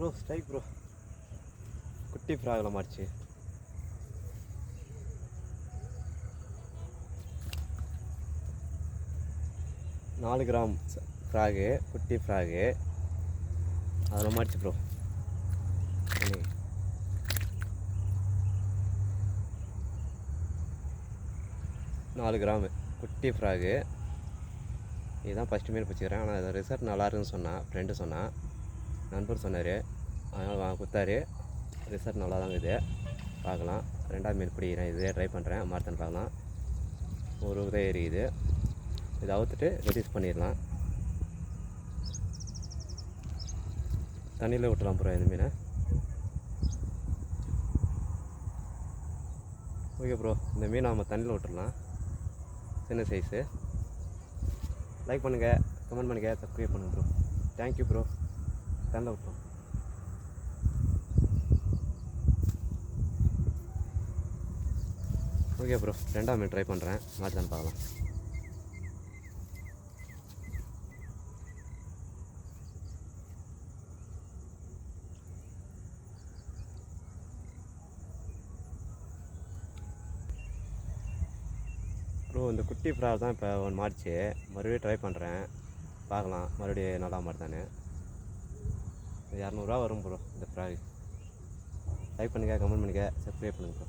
Bro strike bro குட்டி fragile மாறிச்சு? நாலு கிராம் ஃப்ராகு குட்டி ஃப்ராகு அதில் மாறிச்சு ப்ரோ நாலு கிராமு குட்டி ஃப்ராகு இதுதான் ஃபஸ்ட்டு மீன் பிடிச்சிக்கிறேன் ஆனால் அது ரிசல்ட் நல்லா இருக்குன்னு சொன்னான் ஃப்ரெண்டு சொன்னான் நண்பர் சொன்னார். அதனால் வாங்க கொடுத்தாரு. ரிசல்ட் நல்லா தான் இருக்குது பார்க்கலாம். ரெண்டாவது மீன் பிடிக்கிறேன் இதே ட்ரை பண்ணுறேன் மார்த்தன் பார்க்கலாம். ஒரு உதவி இருக்குது இதை அவுத்துட்டு ரிலீஸ் பண்ணிடலாம். தண்ணியில் விட்டுலாம் ப்ரோ இந்த மீனை. ஓகே ப்ரோ இந்த மீனை நம்ம தண்ணியில் விட்டுடலாம் சின்ன சைஸு லைக் பண்ணுங்கள் கமெண்ட் பண்ணுங்கள் சப்ஸ்கிரைப் பண்ணுங்கள் ப்ரோ தேங்க்யூ ப்ரோ தண்டை விட்டோம் ஓகே ப்ரோ ரெண்டாம் மீன் ட்ரை பண்ணுறேன் மாட்டான்னு பார்க்கலாம். ப்ரோ இந்த குட்டி ஃப்ராக் தான் இப்போ ஒன்று மாறிச்சு மறுபடியும் ட்ரை பண்ணுறேன் பார்க்கலாம். மறுபடியும் நல்லா மாறுதானே இரநூறுவா வரும் ப்ரோ இந்த ப்ராடக்ட். லைக் பண்ணுங்கள் கமெண்ட் பண்ணுங்கள் சப்ஸ்கிரைப் பண்ணுங்கள் ப்ரோ